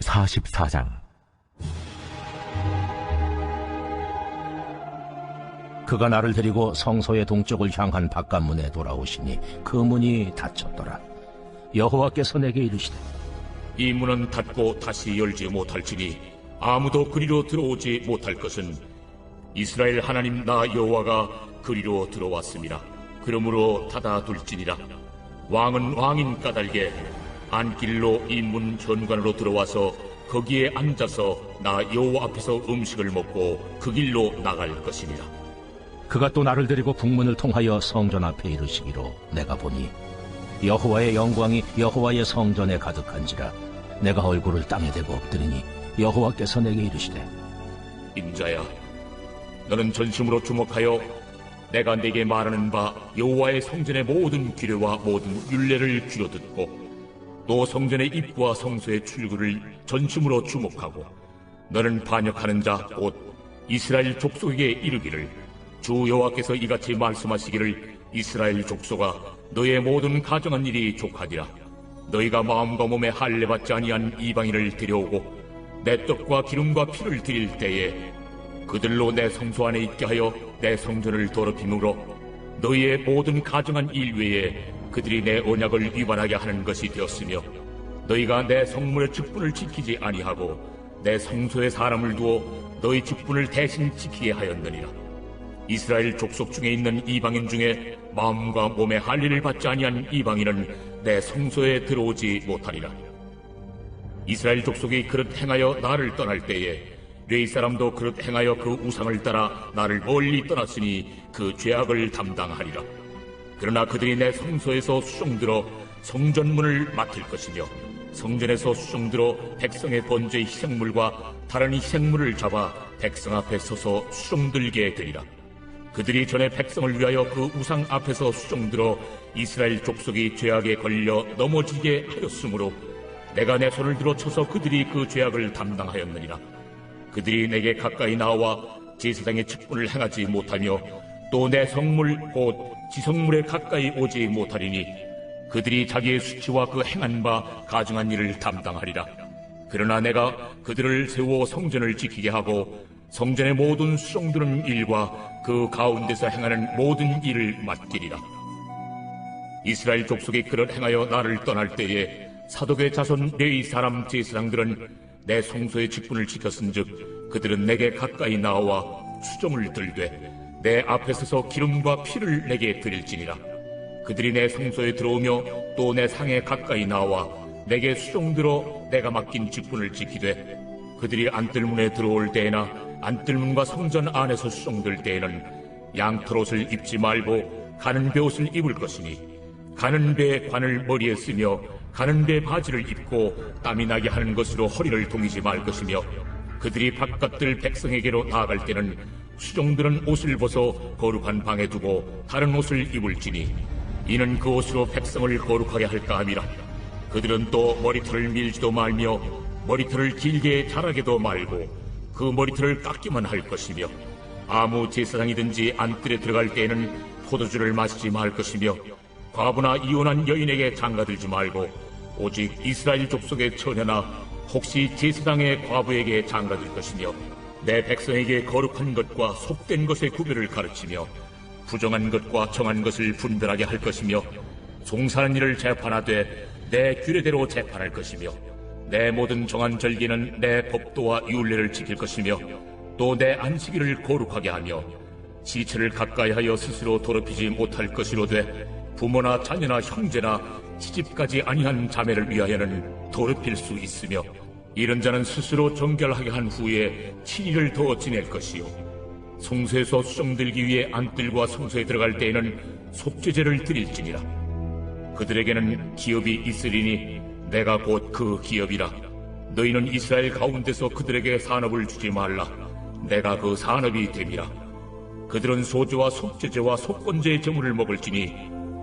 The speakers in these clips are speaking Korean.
제 44장 그가 나를 데리고 성소의 동쪽을 향한 바깥문에 돌아오시니 그 문이 닫혔더라. 여호와께서 내게 이르시되 이 문은 닫고 다시 열지 못할지니 아무도 그리로 들어오지 못할 것은 이스라엘 하나님 나 여호와가 그리로 들어왔습니다. 그러므로 닫아둘지니라. 왕은 왕인 까닭에 안길로 이 문 현관으로 들어와서 거기에 앉아서 나 여호와 앞에서 음식을 먹고 그 길로 나갈 것이니라. 그가 또 나를 데리고 북문을 통하여 성전 앞에 이르시기로 내가 보니 여호와의 영광이 여호와의 성전에 가득한지라 내가 얼굴을 땅에 대고 엎드리니 여호와께서 내게 이르시되 인자야, 너는 전심으로 주목하여 내가 네게 말하는 바 여호와의 성전의 모든 규례와 모든 율례를 귀로 듣고 또 성전의 입구와 성소의 출구를 전심으로 주목하고 너는 반역하는 자 곧 이스라엘 족속에게 이르기를 주 여호와께서 이같이 말씀하시기를 이스라엘 족속아 너의 모든 가정한 일이 족하니라. 너희가 마음과 몸에 할례 받지 아니한 이방인을 데려오고 내 떡과 기름과 피를 드릴 때에 그들로 내 성소 안에 있게 하여 내 성전을 더럽힘으로 너희의 모든 가정한 일 외에 그들이 내 언약을 위반하게 하는 것이 되었으며 너희가 내 성문의 직분을 지키지 아니하고 내 성소에 사람을 두어 너희 직분을 대신 지키게 하였느니라 이스라엘 족속 중에 있는 이방인 중에 마음과 몸에 할례를 받지 아니한 이방인은 내 성소에 들어오지 못하리라 이스라엘 족속이 그릇 행하여 나를 떠날 때에 레이 사람도 그릇 행하여 그 우상을 따라 나를 멀리 떠났으니 그 죄악을 담당하리라. 그러나 그들이 내 성소에서 수종들어 성전문을 맡을 것이며 성전에서 수종들어 백성의 번제의 희생물과 다른 희생물을 잡아 백성 앞에 서서 수종들게 되리라. 그들이 전에 백성을 위하여 그 우상 앞에서 수종들어 이스라엘 족속이 죄악에 걸려 넘어지게 하였으므로 내가 내 손을 들어 쳐서 그들이 그 죄악을 담당하였느니라. 그들이 내게 가까이 나와 제사장의 직분을 행하지 못하며 또 내 성물 곧 지성물에 가까이 오지 못하리니 그들이 자기의 수치와 그 행한 바 가증한 일을 담당하리라. 그러나 내가 그들을 세워 성전을 지키게 하고 성전의 모든 수종드는 일과 그 가운데서 행하는 모든 일을 맡기리라. 이스라엘 족속이 그를 행하여 나를 떠날 때에 사독의 자손 레이 사람 제사장들은 내 성소의 직분을 지켰은즉 그들은 내게 가까이 나와 수종을 들되 내 앞에 서서 기름과 피를 내게 드릴지니라. 그들이 내 성소에 들어오며 또 내 상에 가까이 나와 내게 수종들어 내가 맡긴 직분을 지키되 그들이 안뜰문에 들어올 때에나 안뜰문과 성전 안에서 수종들 때에는 양털옷을 입지 말고 가는 베옷을 입을 것이니 가는 배 관을 머리에 쓰며 가는 배 바지를 입고 땀이 나게 하는 것으로 허리를 동이지 말 것이며 그들이 바깥들 백성에게로 나아갈 때는 수종들은 옷을 벗어 거룩한 방에 두고 다른 옷을 입을지니 이는 그 옷으로 백성을 거룩하게 할까 함이라. 그들은 또 머리털을 밀지도 말며 머리털을 길게 자라게도 말고 그 머리털을 깎기만 할 것이며 아무 제사장이든지 안뜰에 들어갈 때에는 포도주를 마시지 말 것이며 과부나 이혼한 여인에게 장가들지 말고 오직 이스라엘 족속의 처녀나 혹시 제사장의 과부에게 장가들 것이며 내 백성에게 거룩한 것과 속된 것의 구별을 가르치며 부정한 것과 정한 것을 분별하게 할 것이며 송사하는 일을 재판하되 내 규례대로 재판할 것이며 내 모든 정한 절기는 내 법도와 율례를 지킬 것이며 또 내 안식일을 거룩하게 하며 지체를 가까이 하여 스스로 더럽히지 못할 것이로되 부모나 자녀나 형제나 시집까지 아니한 자매를 위하여는 더럽힐 수 있으며 이런 자는 스스로 정결하게 한 후에 7일을 더 지낼 것이요. 성소에서 수정들기 위해 안뜰과 성소에 들어갈 때에는 속죄제를 드릴지니라. 그들에게는 기업이 있으리니 내가 곧 그 기업이라. 너희는 이스라엘 가운데서 그들에게 산업을 주지 말라. 내가 그 산업이 됨이라. 그들은 소주와 속죄제와 속건제의 제물을 먹을지니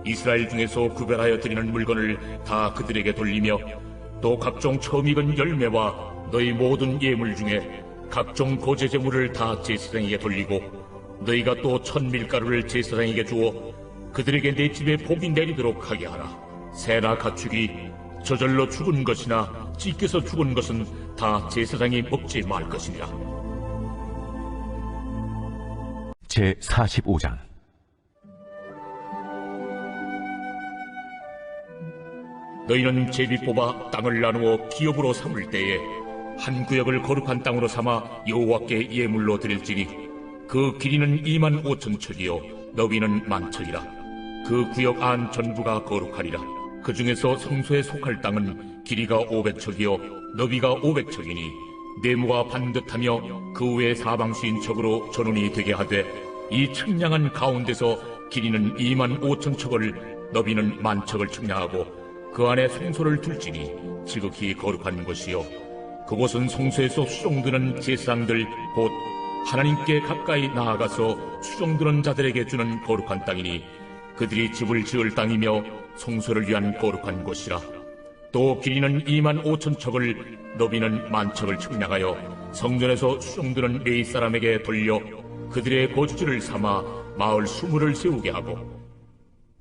이스라엘 중에서 구별하여 드리는 물건을 다 그들에게 돌리며 또 각종 처음 익은 열매와 너희 모든 예물 중에 각종 고제 제물을 다 제사장에게 돌리고 너희가 또 천밀가루를 제사장에게 주어 그들에게 내 집에 복이 내리도록 하게 하라 새나 가축이 저절로 죽은 것이나 찢겨서 죽은 것은 다 제사장이 먹지 말 것이니라. 제 45장 너희는 제비 뽑아 땅을 나누어 기업으로 삼을 때에 한 구역을 거룩한 땅으로 삼아 여호와께 예물로 드릴지니 그 길이는 2만 5천 척이요 너비는 만 척이라. 그 구역 안 전부가 거룩하리라. 그 중에서 성소에 속할 땅은 길이가 500척이요 너비가 500척이니 네모가 반듯하며 그 외 사방수인 척으로 전원이 되게 하되 이 측량한 가운데서 길이는 2만 5천 척을 너비는 만 척을 측량하고 그 안에 성소를 둘지니 지극히 거룩한 곳이요. 그곳은 성소에서 수종드는 제사장들 곧 하나님께 가까이 나아가서 수종드는 자들에게 주는 거룩한 땅이니 그들이 집을 지을 땅이며 성소를 위한 거룩한 곳이라. 또 길이는 2만 5천 척을 너비는 만 척을 측량하여 성전에서 수종드는 레이 사람에게 돌려 그들의 거주지를 삼아 마을 수물을 세우게 하고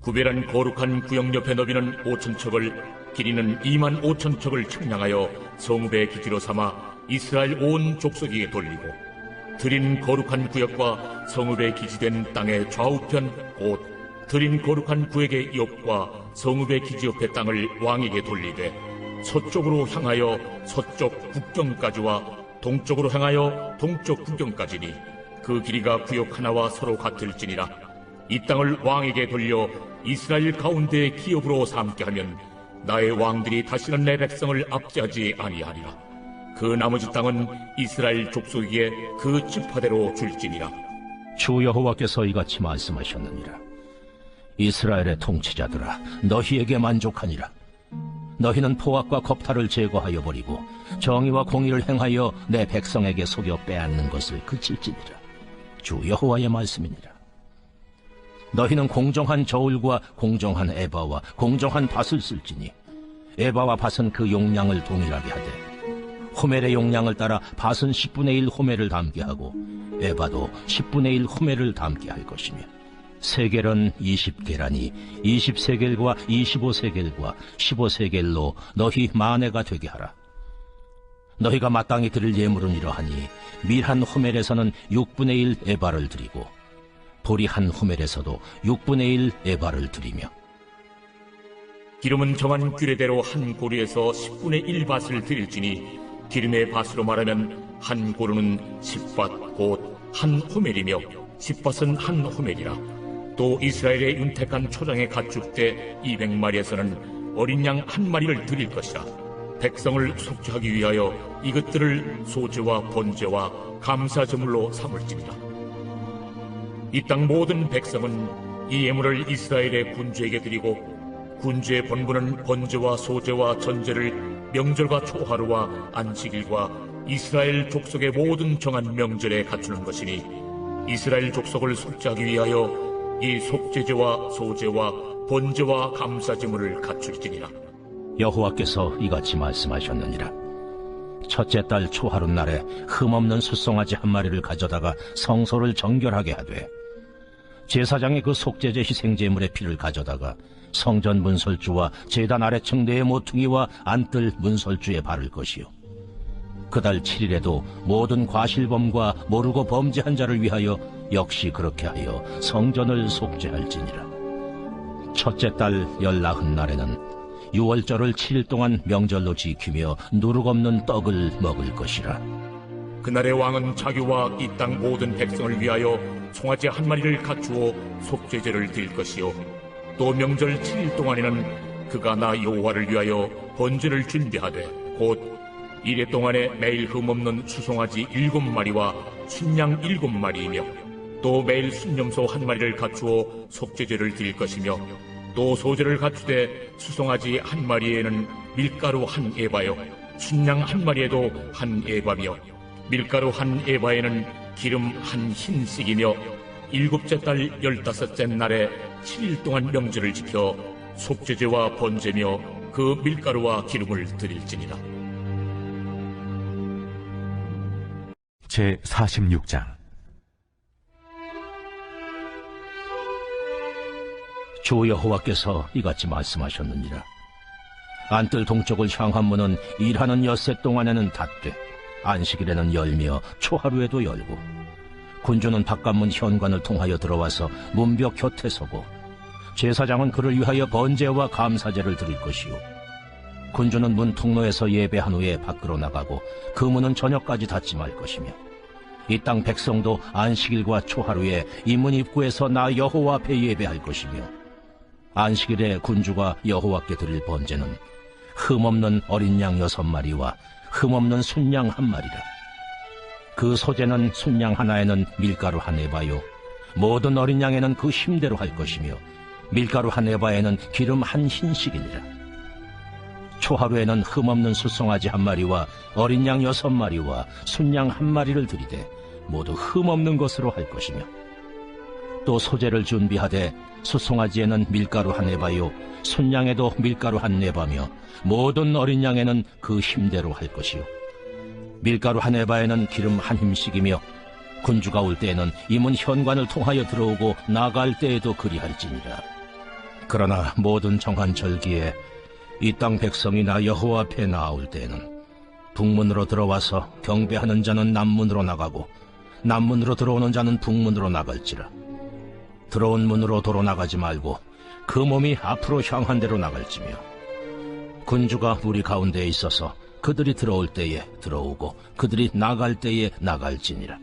구별한 거룩한 구역 옆에 너비는 5천 척을 길이는 2만 5천 척을 측량하여 성읍의 기지로 삼아 이스라엘 온 족속에게 돌리고 드린 거룩한 구역과 성읍의 기지된 땅의 좌우편 곧 드린 거룩한 구역의 옆과 성읍의 기지 옆의 땅을 왕에게 돌리되 서쪽으로 향하여 서쪽 국경까지와 동쪽으로 향하여 동쪽 국경까지니 그 길이가 구역 하나와 서로 같을지니라 이 땅을 왕에게 돌려 이스라엘 가운데 기업으로 삼게 하면 나의 왕들이 다시는 내 백성을 압제하지 아니하리라. 그 나머지 땅은 이스라엘 족속에게 그 지파대로 줄지니라. 주 여호와께서 이같이 말씀하셨느니라. 이스라엘의 통치자들아, 너희에게 만족하니라. 너희는 포악과 겁탈을 제거하여 버리고 정의와 공의를 행하여 내 백성에게 속여 빼앗는 것을 그칠지니라. 주 여호와의 말씀이니라. 너희는 공정한 저울과 공정한 에바와 공정한 밭을 쓸지니 에바와 밭은 그 용량을 동일하게 하되 호멜의 용량을 따라 밭은 10분의 1 호멜을 담게 하고 에바도 10분의 1 호멜을 담게 할 것이며 세겔은 20계란이 20세겔과 25세겔과 15세겔로 너희 만회가 되게 하라. 너희가 마땅히 드릴 예물은 이러하니 밀한 호멜에서는 6분의 1 에바를 드리고 보리 한 호멜에서도 6분의 1 에바를 드리며 기름은 정한 규례대로 한 고루에서 10분의 1밭을 드릴지니 기름의 밭으로 말하면 한 고루는 10밭 곧 한 호멜이며 10밭은 한 호멜이라. 또 이스라엘의 윤택한 초장의 가축대 200마리에서는 어린 양 한 마리를 드릴 것이라. 백성을 속죄하기 위하여 이것들을 소제와 번제와 감사 제물로 삼을지니라. 이 땅 모든 백성은 이 예물을 이스라엘의 군주에게 드리고 군주의 본분은 번제와 소제와 전제를 명절과 초하루와 안식일과 이스라엘 족속의 모든 정한 명절에 갖추는 것이니 이스라엘 족속을 속죄하기 위하여 이 속죄제와 소제와 번제와 감사제물을 갖출지니라. 여호와께서 이같이 말씀하셨느니라. 첫째 달 초하루 날에 흠없는 숫송아지 한 마리를 가져다가 성소를 정결하게 하되 제사장의 그 속죄제 희생제물의 피를 가져다가 성전 문설주와 제단 아래층 네 모퉁이와 안뜰 문설주에 바를 것이요. 그달 7일에도 모든 과실범과 모르고 범죄한 자를 위하여 역시 그렇게 하여 성전을 속죄할지니라. 첫째 달 열나흔 날에는 유월절을 7일 동안 명절로 지키며 누룩 없는 떡을 먹을 것이라. 그날의 왕은 자기와 이 땅 모든 백성을 위하여 송아지 한 마리를 갖추어 속죄제를 드릴 것이요. 또 명절 7일 동안에는 그가 나 여호와를 위하여 번제를 준비하되 곧 이래 동안에 매일 흠없는 수송아지 일곱 마리와 순양 일곱 마리이며 또 매일 순념소 한 마리를 갖추어 속죄제를 드릴 것이며 또 소제를 갖추되 수송아지 한 마리에는 밀가루 한 에바요 순양 한 마리에도 한 에바며 밀가루 한 에바에는 기름 한 흰씩이며 일곱째 달 열다섯째 날에 7일 동안 명절을 지켜 속죄제와 번제며 그 밀가루와 기름을 드릴지니라. 제 46장 주 여호와께서 이같이 말씀하셨느니라. 안뜰 동쪽을 향한 문은 일하는 엿새 동안에는 닫되 안식일에는 열며 초하루에도 열고 군주는 바깥문 현관을 통하여 들어와서 문벽 곁에 서고 제사장은 그를 위하여 번제와 감사제를 드릴 것이요. 군주는 문 통로에서 예배한 후에 밖으로 나가고 그 문은 저녁까지 닫지 말 것이며 이 땅 백성도 안식일과 초하루에 이 문 입구에서 나 여호와 앞에 예배할 것이며 안식일에 군주가 여호와께 드릴 번제는 흠없는 어린 양 여섯 마리와 흠없는 순양 한 마리라. 그 소재는 순양 하나에는 밀가루 한 에바요. 모든 어린 양에는 그 힘대로 할 것이며 밀가루 한 에바에는 기름 한 흰씩이니라. 초하루에는 흠없는 수송아지 한 마리와 어린 양 여섯 마리와 순양 한 마리를 들이되 모두 흠없는 것으로 할 것이며 또 소재를 준비하되 수송아지에는 밀가루 한 에바요 순양에도 밀가루 한 에바며 모든 어린 양에는 그 힘대로 할 것이요. 밀가루 한 에바에는 기름 한 힘씩이며 군주가 올 때에는 이문 현관을 통하여 들어오고 나갈 때에도 그리할지니라. 그러나 모든 정한 절기에 이 땅 백성이 나 여호와 앞에 나올 때에는 북문으로 들어와서 경배하는 자는 남문으로 나가고 남문으로 들어오는 자는 북문으로 나갈지라 들어온 문으로 도로 나가지 말고 그 몸이 앞으로 향한 대로 나갈지며. 군주가 우리 가운데에 있어서 그들이 들어올 때에 들어오고 그들이 나갈 때에 나갈지니라.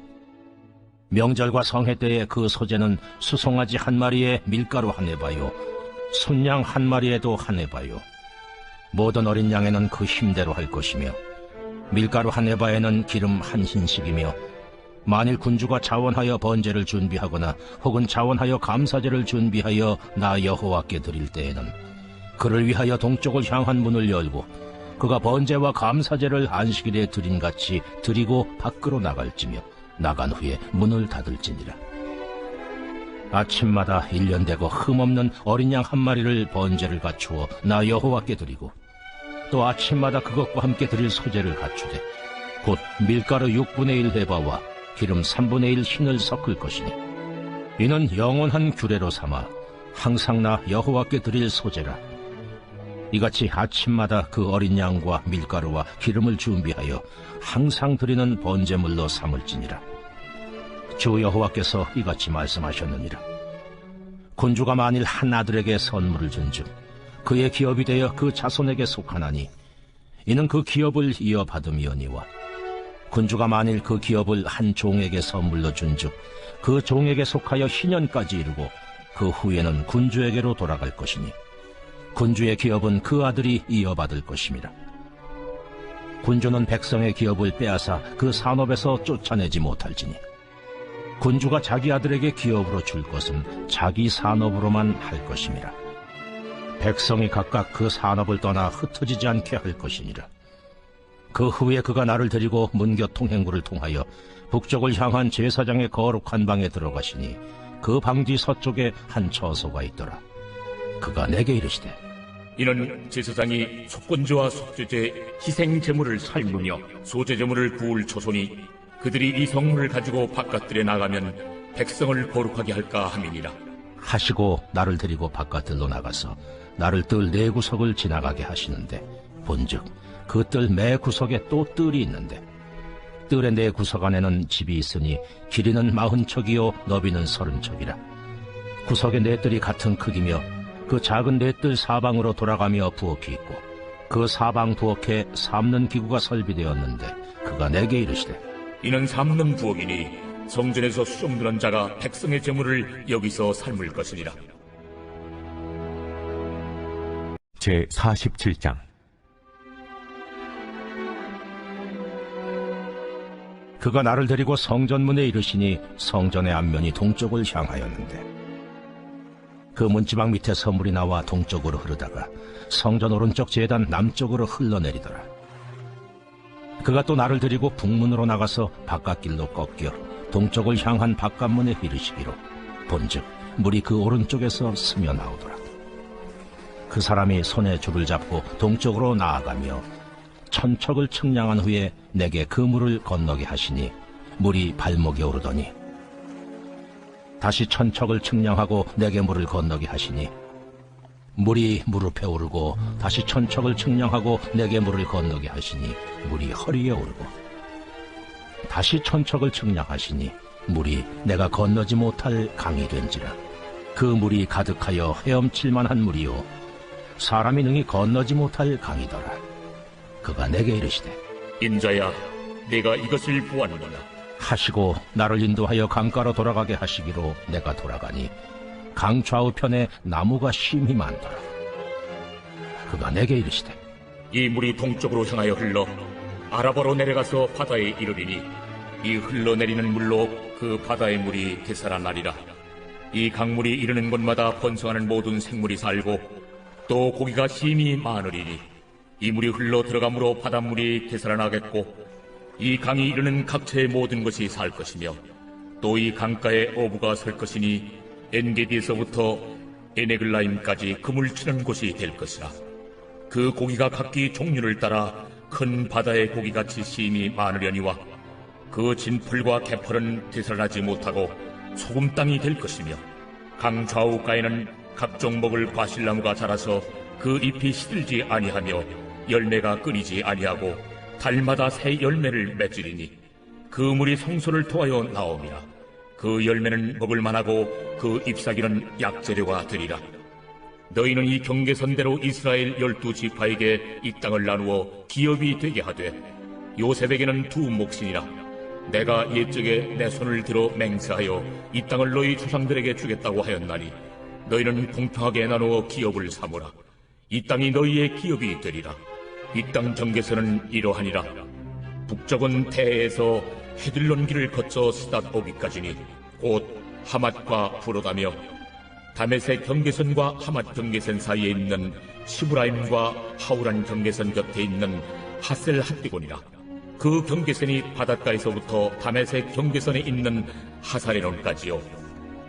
명절과 성회 때에 그 소재는 수송아지 한 마리에 밀가루 한 에바요 순양 한 마리에도 한 에바요. 모든 어린 양에는 그 힘대로 할 것이며 밀가루 한 에바에는 기름 한 흰씩이며 만일 군주가 자원하여 번제를 준비하거나 혹은 자원하여 감사제를 준비하여 나 여호와께 드릴 때에는 그를 위하여 동쪽을 향한 문을 열고 그가 번제와 감사제를 안식일에 드린 같이 드리고 밖으로 나갈지며 나간 후에 문을 닫을지니라. 아침마다 일년되고 흠없는 어린 양 한 마리를 번제를 갖추어 나 여호와께 드리고 또 아침마다 그것과 함께 드릴 소재를 갖추되 곧 밀가루 6분의 1 해바와 기름 3분의 1 흰을 섞을 것이니 이는 영원한 규례로 삼아 항상 나 여호와께 드릴 소재라. 이같이 아침마다 그 어린 양과 밀가루와 기름을 준비하여 항상 드리는 번제물로 삼을지니라. 주 여호와께서 이같이 말씀하셨느니라. 군주가 만일 한 아들에게 선물을 준즉 그의 기업이 되어 그 자손에게 속하나니 이는 그 기업을 이어받음이오니와 군주가 만일 그 기업을 한 종에게 선물로 준즉 그 종에게 속하여 희년까지 이르고 그 후에는 군주에게로 돌아갈 것이니 군주의 기업은 그 아들이 이어받을 것입니다. 군주는 백성의 기업을 빼앗아 그 산업에서 쫓아내지 못할지니 군주가 자기 아들에게 기업으로 줄 것은 자기 산업으로만 할 것입니다. 백성이 각각 그 산업을 떠나 흩어지지 않게 할 것이니라. 그 후에 그가 나를 데리고 문교 통행구를 통하여 북쪽을 향한 제사장의 거룩한 방에 들어가시니 그 방 뒤 서쪽에 한 처소가 있더라. 그가 내게 이르시되 이는 제사장이 속건제와 속죄제, 희생 제물을 삶으며 소제 제물을 구울 초손이 그들이 이 성물을 가지고 바깥들에 나가면 백성을 거룩하게 할까 함이니라. 하시고 나를 데리고 바깥들로 나가서 나를 뜰네 구석을 지나가게 하시는데 본즉 그 뜰 매 구석에 또 뜰이 있는데 뜰의 네 구석 안에는 집이 있으니 길이는 마흔 척이요 너비는 서른 척이라 구석의 네 뜰이 같은 크기며 그 작은 네 뜰 사방으로 돌아가며 부엌이 있고 그 사방 부엌에 삶는 기구가 설비되었는데 그가 내게 이르시되 이는 삼는 부엌이니 성전에서 수종드는 자가 백성의 제물을 여기서 삶을 것이니라. 제 47장 그가 나를 데리고 성전문에 이르시니 성전의 앞면이 동쪽을 향하였는데 그 문지방 밑에 서물이 나와 동쪽으로 흐르다가 성전 오른쪽 제단 남쪽으로 흘러내리더라. 그가 또 나를 데리고 북문으로 나가서 바깥길로 꺾여 동쪽을 향한 바깥문에 이르시기로 본즉 물이 그 오른쪽에서 스며 나오더라. 그 사람이 손에 줄을 잡고 동쪽으로 나아가며 천척을 측량한 후에 내게 그 물을 건너게 하시니 물이 발목에 오르더니 다시 천척을 측량하고 내게 물을 건너게 하시니 물이 무릎에 오르고 다시 천척을 측량하고 내게 물을 건너게 하시니 물이 허리에 오르고 다시 천척을 측량하시니 물이 내가 건너지 못할 강이 된지라. 그 물이 가득하여 헤엄칠 만한 물이요. 사람이 능히 건너지 못할 강이더라 그가 내게 이르시되 인자야, 내가 이것을 보았노라. 하시고 나를 인도하여 강가로 돌아가게 하시기로 내가 돌아가니 강 좌우편에 나무가 심히 많더라. 그가 내게 이르시되 이 물이 동쪽으로 향하여 흘러 아라바로 내려가서 바다에 이르리니 이 흘러내리는 물로 그 바다의 물이 되살아나리라. 이 강물이 이르는 곳마다 번성하는 모든 생물이 살고 또 고기가 심히 많으리니 이 물이 흘러 들어감으로 바닷물이 되살아나겠고 이 강이 이르는 각처의 모든 것이 살 것이며 또 이 강가에 어부가 설 것이니 엔게디에서부터 에네글라임까지 그물 치는 곳이 될 것이라. 그 고기가 각기 종류를 따라 큰 바다의 고기같이 심이 많으려니와 그 진풀과 개펄은 되살아나지 못하고 소금 땅이 될 것이며 강 좌우가에는 각종 먹을 과실나무가 자라서 그 잎이 시들지 아니하며 열매가 끊이지 아니하고 달마다 새 열매를 맺으리니 그 물이 성소를 통하여 나옵니다. 그 열매는 먹을 만하고 그 잎사귀는 약재료가 되리라. 너희는 이 경계선대로 이스라엘 열두 지파에게 이 땅을 나누어 기업이 되게 하되 요셉에게는 두 몫이니라 내가 옛적에 내 손을 들어 맹세하여 이 땅을 너희 조상들에게 주겠다고 하였나니 너희는 공평하게 나누어 기업을 삼으라 이 땅이 너희의 기업이 되리라 이 땅 경계선은 이러하니라 북쪽은 태에서 헤들론 길을 거쳐 스닷 오기까지니 곧 하맛과 부로다며 다메섹 경계선과 하맛 경계선 사이에 있는 시브라임과 하우란 경계선 곁에 있는 하셀 핫디곤이라. 그 경계선이 바닷가에서부터 다메섹 경계선에 있는 하사레론까지요.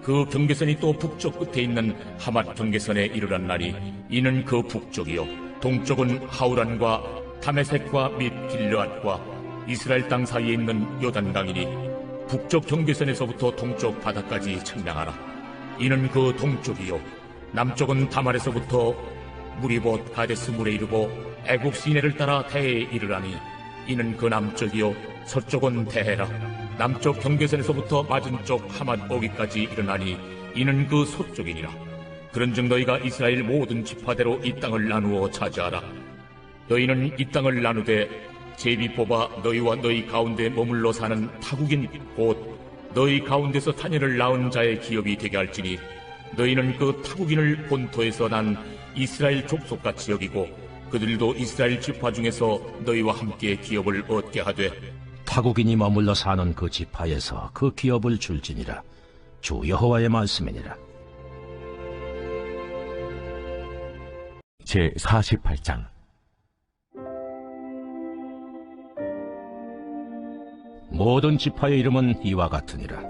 그 경계선이 또 북쪽 끝에 있는 하맛 경계선에 이르란 날이 이는 그 북쪽이요. 동쪽은 하우란과 다메섹과 및 길르앗과 이스라엘 땅 사이에 있는 요단강이니 북쪽 경계선에서부터 동쪽 바다까지 측량하라. 이는 그 동쪽이요. 남쪽은 다말에서부터 무리봇 가데스 물에 이르고 애굽 시내를 따라 대에 이르라니 이는 그 남쪽이요. 서쪽은 대해라. 남쪽 경계선에서부터 맞은 쪽 하맛 오기까지 일어나니 이는 그 서쪽이니라 그런즉 너희가 이스라엘 모든 지파대로 이 땅을 나누어 차지하라. 너희는 이 땅을 나누되 제비 뽑아 너희와 너희 가운데 머물러 사는 타국인 곧 너희 가운데서 타녀를 낳은 자의 기업이 되게 할지니 너희는 그 타국인을 본토에서 난 이스라엘 족속같이 여기고 그들도 이스라엘 지파 중에서 너희와 함께 기업을 얻게 하되 타국인이 머물러 사는 그 지파에서 그 기업을 줄지니라. 주 여호와의 말씀이니라 제 48장. 모든 지파의 이름은 이와 같으니라.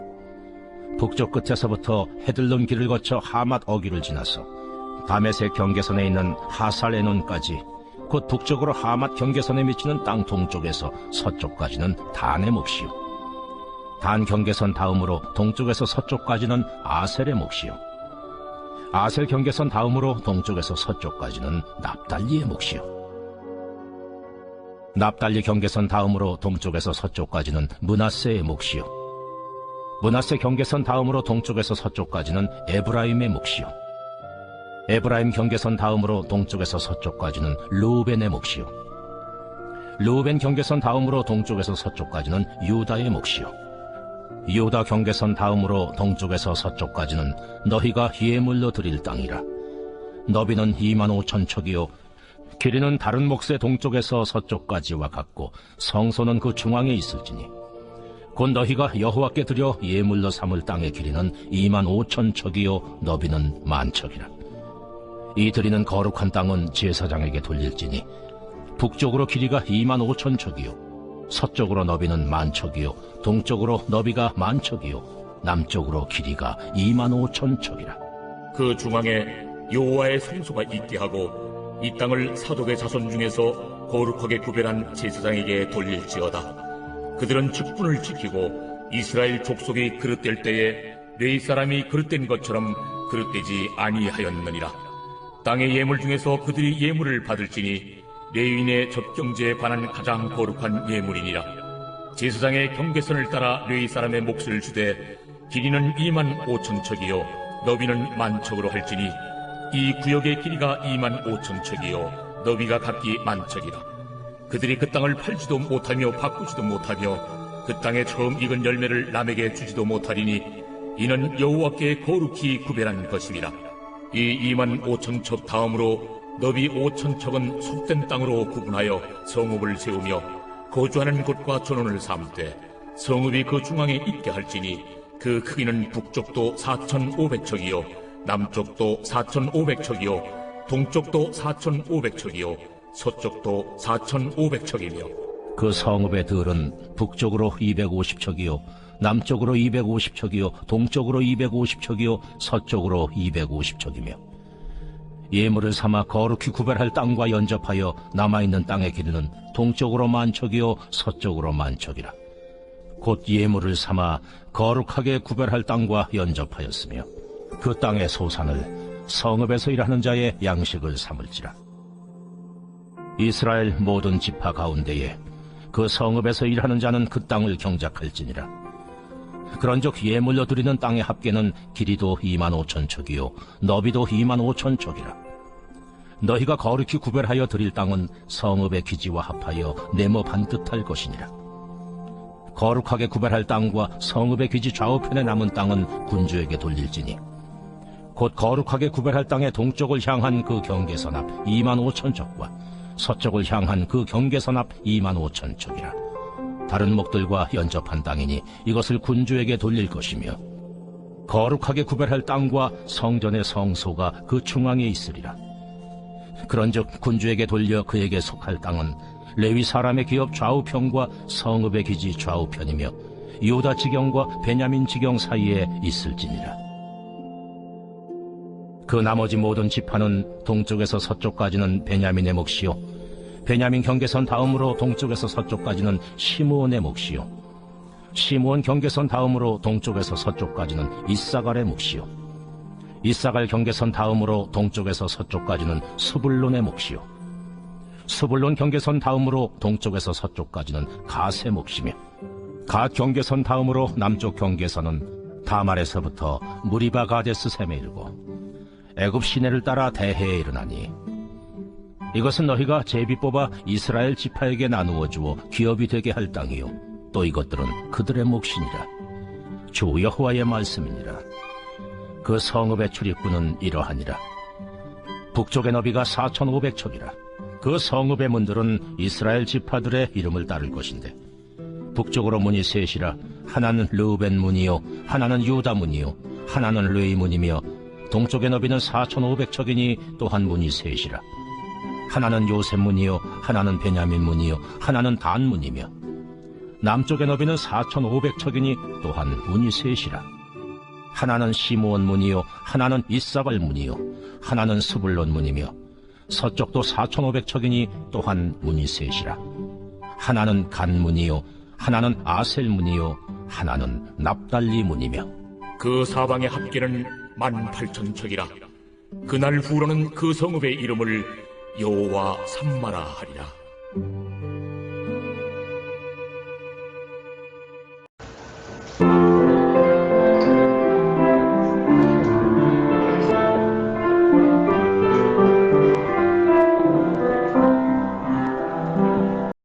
북쪽 끝에서부터 헤들론 길을 거쳐 하맛 어기를 지나서 다메섹 경계선에 있는 하살에논까지 곧 북쪽으로 하맛 경계선에 미치는 땅 동쪽에서 서쪽까지는 단의 몫이요. 단 경계선 다음으로 동쪽에서 서쪽까지는 아셀의 몫이요 아셀 경계선 다음으로 동쪽에서 서쪽까지는 납달리의 몫이요. 납달리 경계선 다음으로 동쪽에서 서쪽까지는 문하세의 몫이요. 문하세 경계선 다음으로 동쪽에서 서쪽까지는 에브라임의 몫이요. 에브라임 경계선 다음으로 동쪽에서 서쪽까지는 루벤의 몫이요. 루벤 경계선 다음으로 동쪽에서 서쪽까지는 유다의 몫이요 유다 경계선 다음으로 동쪽에서 서쪽까지는 너희가 예물로 드릴 땅이라. 너비는 2만 5천 척이요. 길이는 다른 몫의 동쪽에서 서쪽까지와 같고 성소는 그 중앙에 있을지니. 곧 너희가 여호와께 드려 예물로 삼을 땅의 길이는 2만 5천 척이요. 너비는 만 척이라. 이 드리는 거룩한 땅은 제사장에게 돌릴지니 북쪽으로 길이가 2만 5천 척이요 서쪽으로 너비는 만 척이요 동쪽으로 너비가 만 척이요 남쪽으로 길이가 2만 5천 척이라 그 중앙에 여호와의 성소가 있게 하고 이 땅을 사독의 자손 중에서 거룩하게 구별한 제사장에게 돌릴지어다. 그들은 직분을 지키고 이스라엘 족속이 그릇될 때에 레이 사람이 그릇된 것처럼 그릇되지 아니하였느니라. 땅의 예물 중에서 그들이 예물을 받을지니 레위인의 접경제에 관한 가장 거룩한 예물이니라. 제사장의 경계선을 따라 레위 사람의 몫을 주되 길이는 2만 5천 척이요 너비는 만 척으로 할지니 이 구역의 길이가 2만 5천 척이요 너비가 각기 만 척이라. 그들이 그 땅을 팔지도 못하며 바꾸지도 못하며 그 땅에 처음 익은 열매를 남에게 주지도 못하리니 이는 여호와께 거룩히 구별한 것임이라. 이 2만 5천 척 다음으로 너비 5천 척은 속된 땅으로 구분하여 성읍을 세우며 거주하는 곳과 전원을 삼되 성읍이 그 중앙에 있게 할지니 그 크기는 북쪽도 4,500척이요 남쪽도 4,500척이요 동쪽도 4,500척이요 서쪽도 4,500척이며. 그 성읍의 들은 북쪽으로 250척이요 남쪽으로 250척이요 동쪽으로 250척이요 서쪽으로 250척이며 예물을 삼아 거룩히 구별할 땅과 연접하여 남아있는 땅의 길이는 동쪽으로 만척이요 서쪽으로 만척이라 곧 예물을 삼아 거룩하게 구별할 땅과 연접하였으며 그 땅의 소산을 성읍에서 일하는 자의 양식을 삼을지라 이스라엘 모든 지파 가운데에 그 성읍에서 일하는 자는 그 땅을 경작할지니라. 그런즉 예물로 드리는 땅의 합계는 길이도 2만 5천 척이요 너비도 2만 5천 척이라. 너희가 거룩히 구별하여 드릴 땅은 성읍의 기지와 합하여 네모 반듯할 것이니라. 거룩하게 구별할 땅과 성읍의 기지 좌우편에 남은 땅은 군주에게 돌릴지니 곧 거룩하게 구별할 땅의 동쪽을 향한 그 경계선 앞 2만 5천 척과 서쪽을 향한 그 경계선 앞 2만 5천 척이라. 다른 목들과 연접한 땅이니 이것을 군주에게 돌릴 것이며 거룩하게 구별할 땅과 성전의 성소가 그 중앙에 있으리라. 그런즉 군주에게 돌려 그에게 속할 땅은 레위 사람의 기업 좌우편과 성읍의 기지 좌우편이며 유다 지경과 베냐민 지경 사이에 있을지니라. 그 나머지 모든 지파는 동쪽에서 서쪽까지는 베냐민의 몫이요 베냐민 경계선 다음으로 동쪽에서 서쪽까지는 시므온의 몫이요. 시므온 경계선 다음으로 동쪽에서 서쪽까지는 이사갈의 몫이요. 이사갈 경계선 다음으로 동쪽에서 서쪽까지는 수불론의 몫이요. 수불론 경계선 다음으로 동쪽에서 서쪽까지는 갓의 몫이며 갓 경계선 다음으로 남쪽 경계선은 다말에서부터 무리바 가데스 셈에 이르고 애굽 시내를 따라 대해에 일어나니 이것은 너희가 제비 뽑아 이스라엘 지파에게 나누어 주어 기업이 되게 할 땅이요. 또 이것들은 그들의 몫이니라. 주 여호와의 말씀이니라. 그 성읍의 출입구는 이러하니라. 북쪽의 너비가 4,500척이라. 그 성읍의 문들은 이스라엘 지파들의 이름을 따를 것인데 북쪽으로 문이 셋이라. 하나는 르우벤 문이요 하나는 유다 문이요 하나는 레이 문이며 동쪽의 너비는 4,500척이니 또한 문이 셋이라. 하나는 요셉 문이요, 하나는 베냐민 문이요, 하나는 단 문이며 남쪽의 너비는 4,500척이니 또한 문이 셋이라. 하나는 시므온 문이요, 하나는 이사발 문이요, 하나는 스불론 문이며 서쪽도 4,500척이니 또한 문이 셋이라. 하나는 간 문이요, 하나는 아셀 문이요, 하나는 납달리 문이며 그 사방의 합계는 만 팔천 척이라. 그날 후로는 그 성읍의 이름을 여호와 삼마라 하리라.